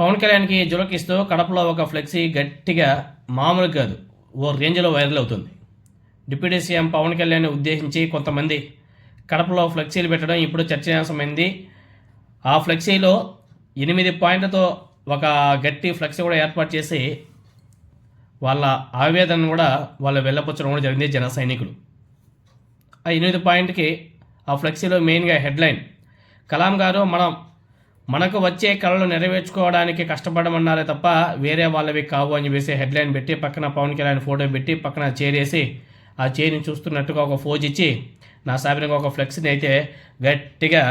పవన్ కళ్యాణ్కి జులకిస్తూ కడపలో ఒక ఫ్లెక్సీ గట్టిగా మామూలు కాదు. ఓ రేంజ్లో వైరల్ అవుతుంది. డిప్యూటీ సీఎం పవన్ కళ్యాణ్ ఉద్దేశించి కొంతమంది కడపలో ఫ్లెక్సీలు పెట్టడం ఇప్పుడు చర్చనీయాంశమైంది. ఆ ఫ్లెక్సీలో ఎనిమిది పాయింట్లతో ఒక గట్టి ఫ్లెక్సీ కూడా ఏర్పాటు చేసి వాళ్ళ ఆవేదనను కూడా వాళ్ళు వెళ్ళపుచ్చడం కూడా జరిగింది జన సైనికులు. ఆ ఎనిమిది పాయింట్కి ఆ ఫ్లెక్సీలో మెయిన్గా హెడ్లైన్. కలాం గారు మనం మనకు వచ్చే కళలు నెరవేర్చుకోవడానికి కష్టపడమన్నారే తప్ప వేరే వాళ్ళవి కావు అని చెప్పేసి హెడ్లైన్ పెట్టి పక్కన పవన్ కళ్యాణ్ ఫోటో పెట్టి పక్కన చేరేసి ఆ చేరిని చూస్తున్నట్టుగా ఒక ఫోజ్ ఇచ్చి నా సాబినగా ఒక ఫ్లెక్స్ని అయితే గట్టిగా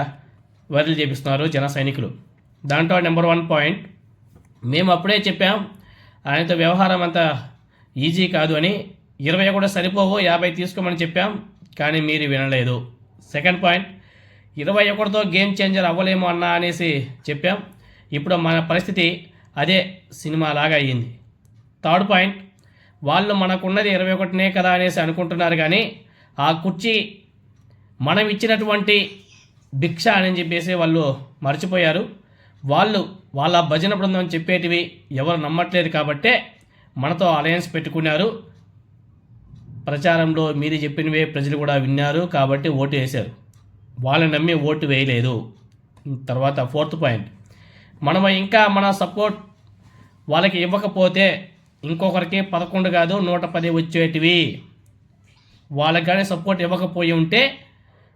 వైరల్ చేపిస్తున్నారు జన సైనికులు. దాంట్లో నెంబర్ వన్ పాయింట్ మేము అప్పుడే చెప్పాం ఆయనతో వ్యవహారం అంత ఈజీ కాదు అని ఇరవై కూడా సరిపోవు యాభై తీసుకోమని చెప్పాం కానీ మీరు వినలేదు. సెకండ్ పాయింట్ ఇరవై ఒకటితో గేమ్ చేంజర్ అవ్వలేము అన్నా అనేసి చెప్పాం. ఇప్పుడు మన పరిస్థితి అదే సినిమా లాగా అయ్యింది. థర్డ్ పాయింట్ వాళ్ళు మనకున్నది ఇరవై ఒకటినే కదా అనేసి అనుకుంటున్నారు కానీ ఆ కుర్చీ మనం ఇచ్చినటువంటి భిక్ష అని చెప్పేసి వాళ్ళు మర్చిపోయారు. వాళ్ళు వాళ్ళ భజన బృందం చెప్పేటివి ఎవరు నమ్మట్లేదు కాబట్టే మనతో అలయన్స్ పెట్టుకున్నారు. ప్రచారంలో మీరు చెప్పినవే ప్రజలు కూడా విన్నారు కాబట్టి ఓటు వేశారు. వాళ్ళని నమ్మి ఓటు వేయలేదు. తర్వాత ఫోర్త్ పాయింట్. మనం ఇంకా మన సపోర్ట్ వాళ్ళకి ఇవ్వకపోతే ఇంకొకరికి పదకొండు కాదు నూట పది వచ్చేటివి. వాళ్ళకి కానీ సపోర్ట్ ఇవ్వకపోయి ఉంటే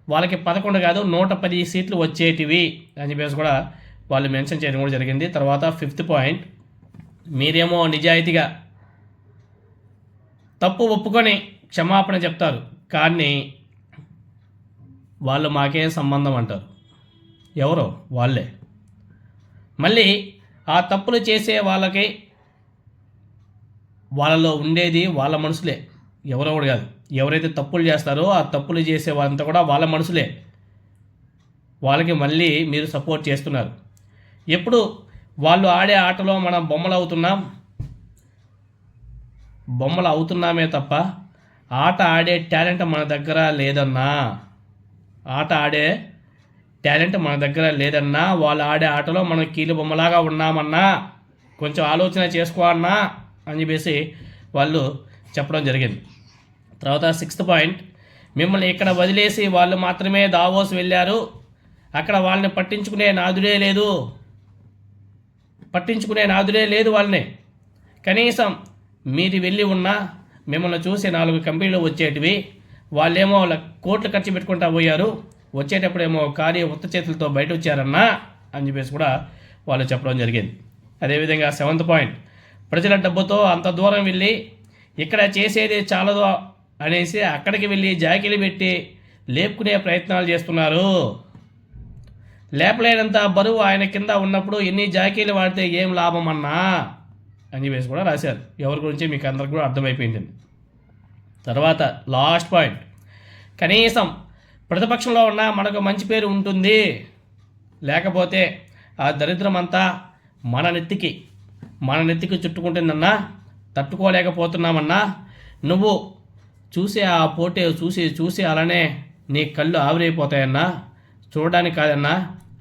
వాళ్ళకి పదకొండు కాదు నూట పది సీట్లు వచ్చేటివి అని చెప్పేసి కూడా వాళ్ళు మెన్షన్ చేయడం కూడా జరిగింది. తర్వాత ఫిఫ్త్ పాయింట్. మీరేమో నిజాయితీగా తప్పు ఒప్పుకొని క్షమాపణ చెప్తారు. కానీ వాళ్ళు మాకేం సంబంధం అంటారు? ఎవరో? వాళ్ళే. మళ్ళీ ఆ తప్పులు చేసే వాళ్ళకి వాళ్ళలో ఉండేది వాళ్ళ మనసులే. ఎవరో కూడా కాదు. ఎవరైతే తప్పులు చేస్తారో ఆ తప్పులు చేసే వాళ్ళంతా కూడా వాళ్ళ మనసులే. వాళ్ళకి మళ్ళీ మీరు సపోర్ట్ చేస్తున్నారు. ఎప్పుడు వాళ్ళు ఆడే ఆటలో మనం బొమ్మలు అవుతున్నాం? బొమ్మలు అవుతున్నామే తప్ప ఆట ఆడే టాలెంట్ మన దగ్గర లేదన్నా. ఆట ఆడే టాలెంట్ మన దగ్గర లేదన్నా వాళ్ళు ఆడే ఆటలో మనం కీలు బొమ్మలాగా ఉన్నామన్నా కొంచెం ఆలోచన చేసుకోవన్నా అని చెప్పేసి వాళ్ళు చెప్పడం జరిగింది. తర్వాత సిక్స్త్ పాయింట్ మిమ్మల్ని ఇక్కడ వదిలేసి వాళ్ళు మాత్రమే దావోస్ వెళ్ళారు. అక్కడ వాళ్ళని పట్టించుకునే నాదుడే లేదు. పట్టించుకునే నాదుడే లేదు వాళ్ళని. కనీసం మీరు వెళ్ళి ఉన్నా మిమ్మల్ని చూసి నాలుగు కంపెనీలు వచ్చేటివి. వాళ్ళేమో వాళ్ళ కోట్లు ఖర్చు పెట్టుకుంటా పోయారు. వచ్చేటప్పుడేమో ఖాళీ ఉత్త చేతులతో బయట వచ్చారన్నా అని చెప్పేసి కూడా వాళ్ళు చెప్పడం జరిగింది. అదేవిధంగా సెవెంత్ పాయింట్ ప్రజల డబ్బుతో అంత దూరం వెళ్ళి ఇక్కడ చేసేది చాలదు అనేసి అక్కడికి వెళ్ళి జాకిలు పెట్టి లేపుకునే ప్రయత్నాలు చేస్తున్నారు. లేపలేనంత బరువు ఆయన కింద ఉన్నప్పుడు ఎన్ని జాకీలు వాడితే ఏం లాభం అన్నా అని చెప్పేసి కూడా రాశారు. ఎవరి గురించి మీకు అందరికి కూడా అర్థమైపోయింది. తర్వాత లాస్ట్ పాయింట్. కనీసం ప్రతిపక్షంలో ఉన్న మనకు మంచి పేరు ఉంటుంది. లేకపోతే ఆ దరిద్రం అంతా మన నెత్తికి మన నెత్తికి చుట్టుకుంటుందన్నా తట్టుకోలేకపోతున్నామన్నా నువ్వు చూసే ఆ పోటే చూసి చూసి అలానే నీ కళ్ళు ఆవిరైపోతాయన్నా చూడడానికి కాదన్నా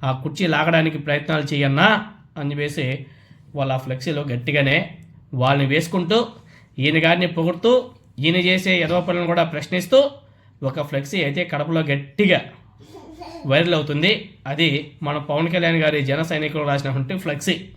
ఆ కుర్చీ లాగడానికి ప్రయత్నాలు చేయన్నా అని చెప్పేసి వాళ్ళ ఫ్లెక్సీలో గట్టిగానే వాళ్ళని వేసుకుంటూ ఈయన గారిని పొగుడుతూ ఈయన చేసే ఎదవ పనులను కూడా ప్రశ్నిస్తూ ఒక ఫ్లెక్సీ అయితే కడపలో గట్టిగా వైరల్ అవుతుంది. అది మన పవన్ కళ్యాణ్ గారి జన సైనికులు రాసినటువంటి ఫ్లెక్సీ.